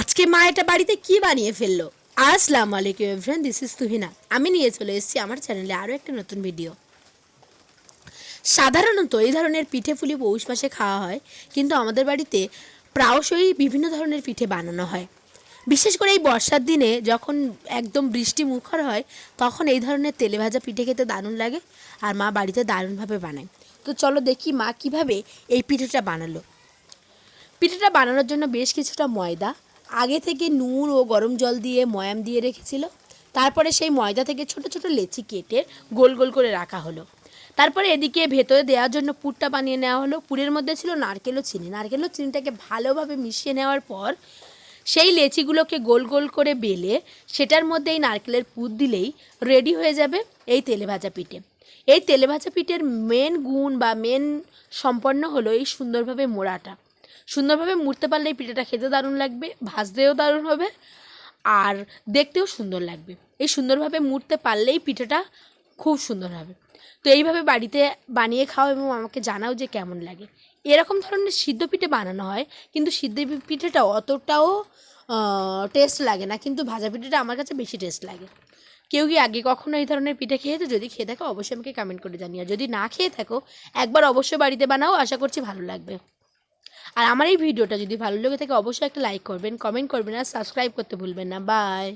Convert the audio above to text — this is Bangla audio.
আজকে মা এটা বাড়িতে কি বানিয়ে ফেলল? আসসালামু আলাইকুম এভরিওয়ান দিস ইজ তুহিনা। আমি নিয়ে চলে এসেছি আমার চ্যানেলে আরও একটা নতুন ভিডিও সাধারণত এই ধরনের পিঠে ফুলি পৌষ মাসে খাওয়া হয়, কিন্তু আমাদের বাড়িতে প্রায়শই বিভিন্ন ধরনের পিঠে বানানো হয়। বিশেষ করে এই বর্ষার দিনে যখন একদম বৃষ্টি মুখর হয়, তখন এই ধরনের তেলে ভাজা পিঠে খেতে দারুণ লাগে আর মা বাড়িতে দারুণভাবে বানায়। তো চলো দেখি মা কীভাবে এই পিঠেটা বানালো। পিঠেটা বানানোর জন্য বেশ কিছুটা ময়দা আগে থেকে নুন ও গরম জল দিয়ে ময়াম দিয়ে রেখেছিল। তারপরে সেই ময়দা থেকে ছোট ছোট লেচি কেটে গোল গোল করে রাখা হলো। তারপরে এদিকে ভেতরে দেওয়ার জন্য পুরটা বানিয়ে নেওয়া হলো। পুরের মধ্যে ছিল নারকেল ও চিনি। নারকেল ও চিনিটাকে ভালোভাবে মিশিয়ে নেওয়ার পর সেই লেচিগুলোকে গোল গোল করে বেলে সেটার মধ্যে এই নারকেলের পুর দিলেই রেডি হয়ে যাবে এই তেলে ভাজা পিঠে। এই তেলে ভাজা পিঠের মেন গুণ বা মেন সম্পন্ন হলো এই সুন্দরভাবে মোড়াটা। সুন্দরভাবে মুড়তে পারলে এই পিঠাটা খেতে দারুণ লাগবে, ভাজতেও দারুণ হবে, আর দেখতেও সুন্দর লাগবে। এই সুন্দরভাবে মুড়তে পারলেই পিঠাটা খুব সুন্দর হবে। তো এইভাবে বাড়িতে বানিয়ে খাও এবং আমাকে জানাও যে কেমন লাগে। এরকম ধরনের সিদ্ধ পিঠে বানানো হয়, কিন্তু সিদ্ধ পিঠেটা অতটাও টেস্ট লাগে না, কিন্তু ভাজা পিঠেটা আমার কাছে বেশি টেস্ট লাগে। কেউ কি আগে কখনো এই ধরনের পিঠে খেয়েছো? যদি খেয়ে থাকো, অবশ্যই আমাকে কমেন্ট করে জানিও। যদি না খেয়ে থাকো, একবার অবশ্যই বাড়িতে বানাও, আশা করছি ভালো লাগবে। আর আমার এই ভিডিওটা যদি ভালো লেগে থাকে, অবশ্যই একটা লাইক করবেন কমেন্ট করবেন আর সাবস্ক্রাইব করতে ভুলবেন না। বাই